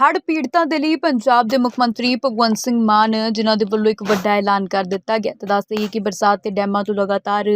ਹੜ੍ਹ ਪੀੜਤਾਂ ਦੇ ਲਈ ਪੰਜਾਬ ਦੇ ਮੁੱਖ ਮੰਤਰੀ ਭਗਵੰਤ ਸਿੰਘ ਮਾਨ ਜਿਨ੍ਹਾਂ ਦੇ ਵੱਲੋਂ ਇੱਕ ਵੱਡਾ ਐਲਾਨ ਕਰ ਦਿੱਤਾ ਗਿਆ। ਤਾਂ ਦੱਸ ਦਈਏ ਕਿ ਬਰਸਾਤ ਤੇ ਡੈਮਾਂ ਤੋਂ ਲਗਾਤਾਰ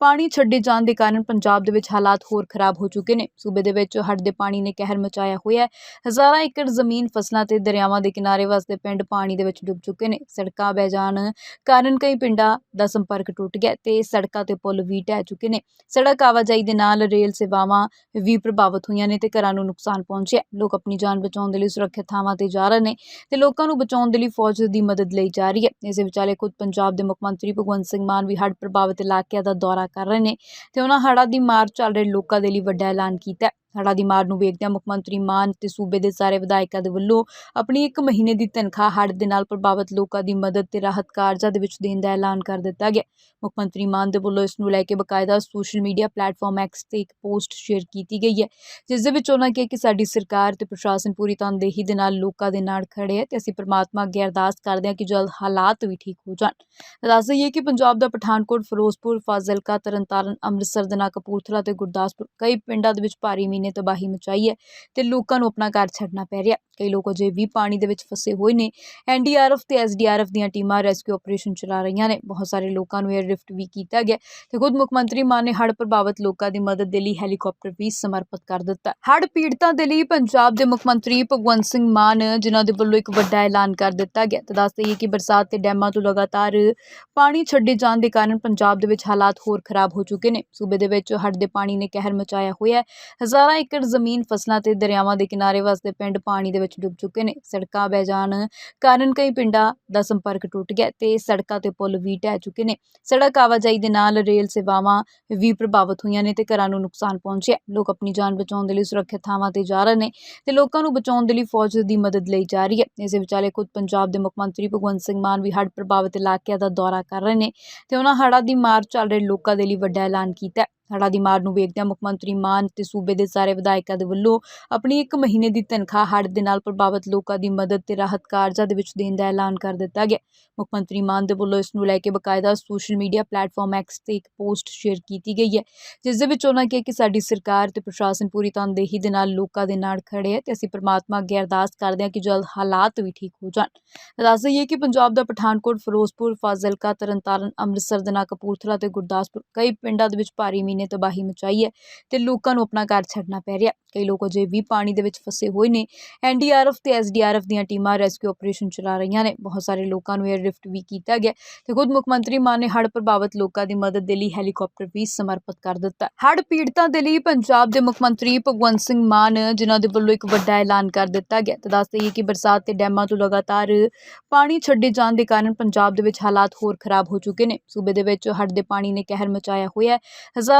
ਪਾਣੀ ਛੱਡੇ ਜਾਣ ਦੇ ਕਾਰਨ ਪੰਜਾਬ ਦੇ ਵਿੱਚ ਹਾਲਾਤ ਹੋਰ ਖਰਾਬ ਹੋ ਚੁੱਕੇ ਨੇ। ਸੂਬੇ ਦੇ ਵਿੱਚ ਹੜ੍ਹ ਦੇ ਪਾਣੀ ਨੇ ਕਹਿਰ ਮਚਾਇਆ ਹੋਇਆ ਹੈ। ਹਜ਼ਾਰਾਂ ਏਕੜ ਜ਼ਮੀਨ ਫਸਲਾਂ ਤੇ ਦਰਿਆਵਾਂ ਦੇ ਕਿਨਾਰੇ ਵਸਦੇ ਪਿੰਡ ਪਾਣੀ ਦੇ ਵਿੱਚ ਡੁੱਬ ਚੁੱਕੇ ਨੇ। ਸੜਕਾਂ ਬਹਿ ਜਾਣ ਕਾਰਨ ਕਈ ਪਿੰਡਾਂ ਦਾ ਸੰਪਰਕ ਟੁੱਟ ਗਿਆ ਤੇ ਸੜਕਾਂ ਤੇ ਪੁਲ ਵੀ ਢਹਿ ਚੁੱਕੇ ਨੇ। ਸੜਕ ਆਵਾਜਾਈ ਦੇ ਨਾਲ ਰੇਲ ਸੇਵਾਵਾਂ ਵੀ ਪ੍ਰਭਾਵਿਤ ਹੋਈਆਂ ਨੇ ਤੇ ਘਰਾਂ ਨੂੰ ਨੁਕਸਾਨ ਪਹੁੰਚਿਆ। ਲੋਕ ਆਪਣੀ ਜਾਨ ਬਚਾਉਣ ਦੇ ਲਈ ਸੁਰੱਖਿਅਤ ਥਾਵਾਂ ਤੇ ਜਾ ਰਹੇ ਨੇ ਤੇ ਲੋਕਾਂ ਨੂੰ ਬਚਾਉਣ ਦੇ ਲਈ ਫੌਜ ਦੀ ਮਦਦ ਲਈ ਜਾ ਰਹੀ ਹੈ। ਇਸੇ ਵਿਚਾਲੇ ਖੁਦ ਪੰਜਾਬ ਦੇ ਮੁੱਖ ਮੰਤਰੀ ਭਗਵੰਤ ਸਿੰਘ ਮਾਨ ਵੀ ਹੜ੍ਹ ਪ੍ਰਭਾਵਿਤ ਇਲਾਕਿਆਂ ਦਾ ਦੌਰਾ ਕਰ ਰਹੇ ਨੇ ਤੇ ਉਹਨਾਂ ਹੜ੍ਹਾਂ ਦੀ ਮਾਰ ਚੱਲ ਰਹੇ ਲੋਕਾਂ ਦੇ ਲਈ ਵੱਡਾ ਐਲਾਨ ਕੀਤਾ ਹੈ ਹੜ੍ਹਾਂ ਦੀ ਮਾਰ ਨੂੰ ਵੇਖਦਿਆਂ ਮੁੱਖ ਮੰਤਰੀ ਮਾਨ ਤੇ ਸੂਬੇ ਦੇ ਸਾਰੇ ਵਿਧਾਇਕਾਂ ਦੇ ਵੱਲੋਂ ਆਪਣੀ ਇੱਕ ਮਹੀਨੇ ਦੀ ਤਨਖਾਹ ਹੜ੍ਹ ਦੇ ਨਾਲ ਪ੍ਰਭਾਵਿਤ ਲੋਕਾਂ ਦੀ ਮਦਦ ਤੇ ਰਾਹਤ ਕਾਰਜਾਂ ਦੇ ਵਿੱਚ ਦੇਣ ਦਾ ਐਲਾਨ ਕਰ ਦਿੱਤਾ ਗਿਆ। ਮੁੱਖ ਮੰਤਰੀ ਮਾਨ ਦੇ ਵੱਲੋਂ ਇਸ ਨੂੰ ਲੈ ਕੇ ਬਕਾਇਦਾ ਸੋਸ਼ਲ ਮੀਡੀਆ ਪਲੇਟਫਾਰਮ ਐਕਸ ਤੇ ਇੱਕ ਪੋਸਟ ਸ਼ੇਅਰ ਕੀਤੀ ਗਈ ਹੈ, ਜਿਸ ਦੇ ਵਿੱਚ ਉਹਨਾਂ ਕਿਹਾ ਕਿ ਸਾਡੀ ਸਰਕਾਰ ਤੇ ਪ੍ਰਸ਼ਾਸਨ ਪੂਰੀ ਤਨਦੇਹੀ ਦੇ ਨਾਲ ਲੋਕਾਂ ਦੇ ਨਾਲ ਖੜੇ ਹੈ ਤੇ ਅਸੀਂ ਪ੍ਰਮਾਤਮਾ ਅੱਗੇ ਅਰਦਾਸ ਕਰਦੇ ਹਾਂ ਕਿ ਜਲਦ ਹਾਲਾਤ ਵੀ ਠੀਕ ਹੋ ਜਾਣ। ਦੱਸ ਦਈਏ ਕਿ ਪੰਜਾਬ ਦਾ ਪਠਾਨਕੋਟ, ਫਿਰੋਜ਼ਪੁਰ, ਫਾਜ਼ਿਲਕਾ, ਤਰਨਤਾਰਨ, ਅੰਮ੍ਰਿਤਸਰ ਦੇ ਕਪੂਰਥਲਾ ਤੇ ਗੁਰਦਾਸਪੁਰ ਕਈ ਪਿੰਡਾਂ ਦੇ ਵਿੱਚ ਭਾਰੀ ਮੀਂਹ ਨੇ ਤਬਾਹੀ ਮਚਾਈ ਹੈ ਤੇ ਲੋਕਾਂ ਨੂੰ ਆਪਣਾ ਘਰ ਛੱਡਣਾ ਪੈ ਰਿਹਾ। ਕਈ ਲੋਕ ਅਜੇ ਵੀ ਪਾਣੀ ਦੇ ਵਿੱਚ ਫਸੇ ਹੋਏ ਨੇ। ਐਨਡੀਆਰਐਫ ਤੇ ਐਸਡੀਆਰਐਫ ਦੀਆਂ ਟੀਮਾਂ ਰੈਸਕਿਊ ਆਪਰੇਸ਼ਨ ਚਲਾ ਰਹੀਆਂ ਨੇ। ਬਹੁਤ ਸਾਰੇ ਲੋਕਾਂ ਨੂੰ 에ਅਰਲਿਫਟ ਵੀ ਕੀਤਾ ਗਿਆ ਤੇ ਖੁਦ ਮੁੱਖ ਮੰਤਰੀ ਮਾਨ ਨੇ ਹੜ੍ਹ ਪ੍ਰਭਾਵਿਤ ਲੋਕਾਂ ਦੀ ਮਦਦ ਦੇ ਲਈ ਹੈਲੀਕਾਪਟਰ ਵੀ ਸਮਰਪਿਤ ਕਰ ਦਿੱਤਾ। ਹੜ੍ਹ ਪੀੜਤਾਂ ਦੇ ਲਈ ਪੰਜਾਬ ਦੇ ਮੁੱਖ ਮੰਤਰੀ ਭਗਵੰਤ ਸਿੰਘ ਮਾਨ ਜਿਨ੍ਹਾਂ ਦੇ ਵੱਲੋਂ ਇੱਕ ਵੱਡਾ ਐਲਾਨ ਕਰ ਦਿੱਤਾ ਗਿਆ ਤੇ ਦੱਸ ਦਈਏ ਕਿ ਬਰਸਾਤ ਤੇ ਡੈਮਾਂ ਤੋਂ ਲਗਾਤਾਰ ਪਾਣੀ ਛੱਡੇ ਜਾਣ ਦੇ ਕਾਰਨ ਪੰਜਾਬ ਦੇ ਵਿੱਚ ਹਾਲਾਤ ਹੋਰ ਖਰਾਬ ਹੋ ਚੁੱਕੇ ਨੇ। ਸੂਬੇ ਦੇ ਵਿੱਚ ਹੜ੍ਹ ਦੇ ਪਾਣੀ ਨੇ ਕਹਿਰ ਮਚਾਇਆ ਹੋਇਆ ਹੈ। ਹਜ਼ਾਰਾਂ ਏਕੜ ਜ਼ਮੀਨ ਫਸਲਾਂ ਤੇ ਦਰਿਆਵਾਂ ਦੇ ਕਿਨਾਰੇ ਵਸਦੇ ਪਿੰਡ ਪਾਣੀ ਦੇ ਵਿੱਚ ਡੁੱਬ ਚੁੱਕੇ ਨੇ। ਸੜਕਾਂ ਬਹਿ ਜਾਣ ਕਾਰਨ ਕਈ ਪਿੰਡਾਂ ਦਾ ਸੰਪਰਕ ਟੁੱਟ ਗਿਆ ਤੇ ਸੜਕਾਂ ਤੇ ਪੁਲ ਵੀ ਢਹਿ ਚੁੱਕੇ ਨੇ। ਸੜਕ ਆਵਾਜਾਈ ਦੇ ਨਾਲ ਰੇਲ ਸੇਵਾਵਾਂ ਵੀ ਪ੍ਰਭਾਵਿਤ ਹੋਈਆਂ ਨੇ ਤੇ ਘਰਾਂ ਨੂੰ ਨੁਕਸਾਨ ਪਹੁੰਚਿਆ। ਲੋਕ ਆਪਣੀ ਜਾਨ ਬਚਾਉਣ ਦੇ ਲਈ ਸੁਰੱਖਿਅਤ ਥਾਵਾਂ ਤੇ ਜਾ ਰਹੇ ਨੇ ਤੇ ਲੋਕਾਂ ਨੂੰ ਬਚਾਉਣ ਦੇ ਲਈ ਫੌਜ ਦੀ ਮਦਦ ਲਈ ਜਾ ਰਹੀ ਹੈ। ਇਸੇ ਵਿਚਾਲੇ ਖੁਦ ਪੰਜਾਬ ਦੇ ਮੁੱਖ ਮੰਤਰੀ ਭਗਵੰਤ ਸਿੰਘ ਮਾਨ ਵੀ ਹੜ੍ਹ ਪ੍ਰਭਾਵਿਤ ਇਲਾਕਿਆਂ ਦਾ ਦੌਰਾ ਕਰ ਰਹੇ ਨੇ ਤੇ ਉਹਨਾਂ ਹੜ੍ਹਾਂ ਦੀ ਮਾਰ ਚੱਲ ਰਹੇ ਲੋਕਾਂ ਦੇ ਲਈ ਵੱਡਾ ਐਲਾਨ ਕੀਤਾ ਹੈ ਦੀ ਮਾਰ ਨੂੰ ਵੇਖਦਿਆਂ ਮੁੱਖ ਮੰਤਰੀ ਮਾਨ ਤੇ ਸੂਬੇ ਦੇ ਸਾਰੇ ਵਿਧਾਇਕਾਂ ਦੇ ਵੱਲੋਂ ਆਪਣੀ ਇੱਕ ਮਹੀਨੇ ਦੀ ਤਨਖਾਹ ਹੜ੍ਹ ਦੇ ਨਾਲ ਪ੍ਰਭਾਵਿਤ ਲੋਕਾਂ ਦੀ ਮਦਦ ਤੇ ਰਾਹਤ ਕਾਰਜਾਂ ਦੇ ਵਿੱਚ ਦੇਣ ਦਾ ਐਲਾਨ ਕਰ ਦਿੱਤਾ ਗਿਆ। ਮੁੱਖ ਮੰਤਰੀ ਮਾਨ ਦੇ ਵੱਲੋਂ ਇਸ ਨੂੰ ਲੈ ਕੇ ਬਕਾਇਦਾ ਸੋਸ਼ਲ ਮੀਡੀਆ ਪਲੇਟਫਾਰਮ ਐਕਸ ਤੇ ਇੱਕ ਪੋਸਟ ਸ਼ੇਅਰ ਕੀਤੀ ਗਈ ਹੈ, ਜਿਸ ਦੇ ਵਿੱਚ ਉਹਨਾਂ ਕਿਹਾ ਕਿ ਸਾਡੀ ਸਰਕਾਰ ਤੇ ਪ੍ਰਸ਼ਾਸਨ ਪੂਰੀ ਤਨਦੇਹੀ ਦੇ ਨਾਲ ਲੋਕਾਂ ਦੇ ਨਾਲ ਖੜੇ ਹੈ ਤੇ ਅਸੀਂ ਪ੍ਰਮਾਤਮਾ ਅੱਗੇ ਅਰਦਾਸ ਕਰਦੇ ਹਾਂ ਕਿ ਜਲਦ ਹਾਲਾਤ ਵੀ ਠੀਕ ਹੋ ਜਾਣ। ਦੱਸ ਦਈਏ ਕਿ ਪੰਜਾਬ ਦਾ ਪਠਾਨਕੋਟ, ਫਿਰੋਜ਼ਪੁਰ, ਫਾਜ਼ਿਲਕਾ, ਤਰਨਤਾਰਨ, ਅੰਮ੍ਰਿਤਸਰ ਦੇ ਨਾਲ ਕਪੂਰਥਲਾ ਤੇ ਗੁਰਦਾਸਪੁਰ ਕਈ ਪਿੰਡਾਂ ਦੇ ਵਿੱਚ ਭਾਰੀ ਮੀਂਹ ਨੇ ਤਬਾਹੀ ਮਚਾਈ ਹੈ ਤੇ ਲੋਕਾਂ ਨੂੰ ਆਪਣਾ ਘਰ ਛੱਡਣਾ ਪੈ ਰਿਹਾ। ਕਈ ਲੋਕ ਅਜੇ ਵੀ ਪਾਣੀ ਦੇ ਵਿੱਚ ਫਸੇ ਹੋਏ ਨੇ। ਐਨਡੀਆਰਐਫ ਤੇ ਐਸਡੀਆਰਐਫ ਦੀਆਂ ਟੀਮਾਂ ਰੈਸਕਿਊ ਆਪਰੇਸ਼ਨ ਚਲਾ ਰਹੀਆਂ ਨੇ। ਬਹੁਤ ਸਾਰੇ ਲੋਕਾਂ ਨੂੰ 에ਅਰਲਿਫਟ ਵੀ ਕੀਤਾ ਗਿਆ ਤੇ ਖੁਦ ਮੁੱਖ ਮੰਤਰੀ ਮਾਨ ਨੇ ਹੜ੍ਹ ਪ੍ਰਭਾਵਿਤ ਲੋਕਾਂ ਦੀ ਮਦਦ ਦੇ ਲਈ ਹੈਲੀਕਾਪਟਰ ਵੀ ਸਮਰਪਿਤ ਕਰ ਦਿੱਤਾ। ਹੜ੍ਹ ਪੀੜਤਾਂ ਦੇ ਲਈ ਪੰਜਾਬ ਦੇ ਮੁੱਖ ਮੰਤਰੀ ਭਗਵੰਤ ਸਿੰਘ ਮਾਨ ਜਿਨ੍ਹਾਂ ਦੇ ਵੱਲੋਂ ਇੱਕ ਵੱਡਾ ਐਲਾਨ ਕਰ ਦਿੱਤਾ ਗਿਆ। ਤੇ ਦੱਸ ਦਈਏ ਕਿ ਬਰਸਾਤ ਤੇ ਡੈਮਾਂ ਤੋਂ ਲਗਾਤਾਰ ਪਾਣੀ ਛੱਡੇ ਜਾਣ ਦੇ ਕਾਰਨ ਪੰਜਾਬ ਦੇ ਵਿੱਚ ਹਾਲਾਤ ਹੋਰ ਖਰਾਬ ਹੋ ਚੁੱਕੇ ਨੇ। ਸੂਬੇ ਦੇ ਵਿੱਚ ਹੜ੍ਹ ਦੇ ਪਾਣੀ ਨੇ ਕਹਿਰ ਮਚਾਇਆ ਹੋਇਆ ਹੈ।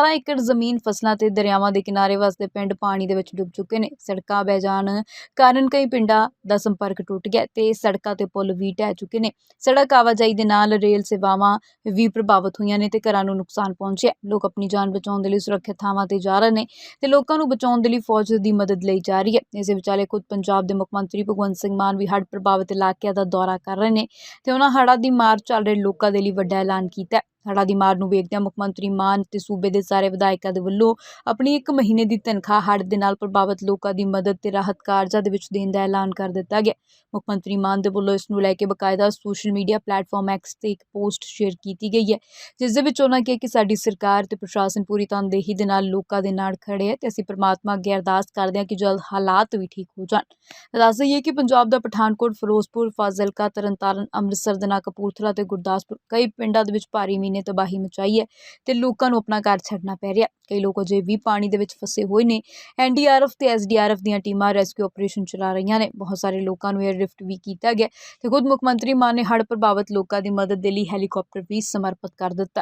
ਹਜ਼ਾਰਾਂ ਏਕੜ ਜ਼ਮੀਨ ਫਸਲਾਂ ਤੇ ਦਰਿਆਵਾਂ ਦੇ ਕਿਨਾਰੇ ਵਸਦੇ ਪਿੰਡ ਪਾਣੀ ਦੇ ਵਿੱਚ ਡੁੱਬ ਚੁੱਕੇ ਨੇ। ਸੜਕਾਂ ਬਹਿ ਜਾਣ ਕਾਰਨ ਕਈ ਪਿੰਡਾਂ ਦਾ ਸੰਪਰਕ ਟੁੱਟ ਗਿਆ ਤੇ ਸੜਕਾਂ ਤੇ ਪੁਲ ਵੀ ਢਹਿ ਚੁੱਕੇ ਨੇ। ਸੜਕ ਆਵਾਜਾਈ ਦੇ ਨਾਲ ਰੇਲ ਸੇਵਾਵਾਂ ਵੀ ਪ੍ਰਭਾਵਿਤ ਹੋਈਆਂ ਨੇ ਤੇ ਘਰਾਂ ਨੂੰ ਨੁਕਸਾਨ ਪਹੁੰਚਿਆ। ਲੋਕ ਆਪਣੀ ਜਾਨ ਬਚਾਉਣ ਦੇ ਲਈ ਸੁਰੱਖਿਅਤ ਥਾਵਾਂ ਤੇ ਜਾ ਰਹੇ ਨੇ ਤੇ ਲੋਕਾਂ ਨੂੰ ਬਚਾਉਣ ਦੇ ਲਈ ਫੌਜ ਦੀ ਮਦਦ ਲਈ ਜਾ ਰਹੀ ਹੈ। ਇਸੇ ਵਿਚਾਲੇ ਖੁਦ ਪੰਜਾਬ ਦੇ ਮੁੱਖ ਮੰਤਰੀ ਭਗਵੰਤ ਸਿੰਘ ਮਾਨ ਵੀ ਹੜ੍ਹ ਪ੍ਰਭਾਵਿਤ ਇਲਾਕਿਆਂ ਦਾ ਦੌਰਾ ਕਰ ਰਹੇ ਨੇ ਤੇ ਉਹਨਾਂ ਹੜ੍ਹਾਂ ਦੀ ਮਾਰ ਚੱਲ ਰਹੇ ਲੋਕਾਂ ਦੇ ਲਈ ਵੱਡਾ ਐਲਾਨ ਕੀਤਾ ਹੈ ਹੜ੍ਹਾਂ ਦੀ ਮਾਰ ਨੂੰ ਵੇਖਦਿਆਂ ਮੁੱਖ ਮੰਤਰੀ ਮਾਨ ਤੇ ਸੂਬੇ ਦੇ ਸਾਰੇ ਵਿਧਾਇਕਾਂ ਦੇ ਵੱਲੋਂ ਆਪਣੀ ਇੱਕ ਮਹੀਨੇ ਦੀ ਤਨਖਾਹ ਹੜ੍ਹ ਦੇ ਨਾਲ ਪ੍ਰਭਾਵਿਤ ਲੋਕਾਂ ਦੀ ਮਦਦ ਤੇ ਰਾਹਤ ਕਾਰਜਾਂ ਦੇ ਵਿੱਚ ਦੇਣ ਦਾ ਐਲਾਨ ਕਰ ਦਿੱਤਾ ਗਿਆ। ਮੁੱਖ ਮੰਤਰੀ ਮਾਨ ਦੇ ਵੱਲੋਂ ਇਸ ਨੂੰ ਲੈ ਕੇ ਬਕਾਇਦਾ ਸੋਸ਼ਲ ਮੀਡੀਆ ਪਲੇਟਫਾਰਮ ਐਕਸ ਤੇ ਇੱਕ ਪੋਸਟ ਸ਼ੇਅਰ ਕੀਤੀ ਗਈ ਹੈ, ਜਿਸ ਦੇ ਵਿੱਚ ਉਹਨਾਂ ਕਿਹਾ ਕਿ ਸਾਡੀ ਸਰਕਾਰ ਤੇ ਪ੍ਰਸ਼ਾਸਨ ਪੂਰੀ ਤਨਦੇਹੀ ਦੇ ਨਾਲ ਲੋਕਾਂ ਦੇ ਨਾਲ ਖੜੇ ਹੈ ਤੇ ਅਸੀਂ ਪ੍ਰਮਾਤਮਾ ਅੱਗੇ ਅਰਦਾਸ ਕਰਦੇ ਹਾਂ ਕਿ ਜਲਦ ਹਾਲਾਤ ਵੀ ਠੀਕ ਹੋ ਜਾਣ। ਦੱਸ ਦਈਏ ਕਿ ਪੰਜਾਬ ਦਾ ਪਠਾਨਕੋਟ, ਫਿਰੋਜ਼ਪੁਰ, ਫਾਜ਼ਿਲਕਾ, ਤਰਨਤਾਰਨ, ਅੰਮ੍ਰਿਤਸਰ ਦੇ ਕਪੂਰਥਲਾ ਤੇ ਗੁਰਦਾਸਪੁਰ ਕਈ ਪਿੰਡਾਂ ਦੇ ਵਿੱਚ ਭਾਰੀ ਮੀਂਹ ਨੇ ਤਬਾਹੀ ਮਚਾਈ ਹੈ ਤੇ ਲੋਕਾਂ ਨੂੰ ਆਪਣਾ ਘਰ ਛੱਡਣਾ ਪੈ ਰਿਹਾ। ਕਈ ਲੋਕ ਅਜੇ ਵੀ ਪਾਣੀ ਦੇ ਵਿੱਚ ਫਸੇ ਹੋਏ ਨੇ। ਐਨਡੀਆਰਐਫ ਤੇ ਐਸਡੀਆਰਐਫ ਦੀਆਂ ਟੀਮਾਂ ਰੈਸਕਿਊ ਆਪਰੇਸ਼ਨ ਚਲਾ ਰਹੀਆਂ ਨੇ। ਬਹੁਤ ਸਾਰੇ ਲੋਕਾਂ ਨੂੰ 에ਅਰਲਿਫਟ ਵੀ ਕੀਤਾ ਗਿਆ ਤੇ ਖੁਦ ਮੁੱਖ ਮੰਤਰੀ ਮਾਨ ਨੇ ਹੜ੍ਹ ਪ੍ਰਭਾਵਿਤ ਲੋਕਾਂ ਦੀ ਮਦਦ ਦੇ ਲਈ ਹੈਲੀਕਾਪਟਰ ਵੀ ਸਮਰਪਿਤ ਕਰ ਦਿੱਤਾ।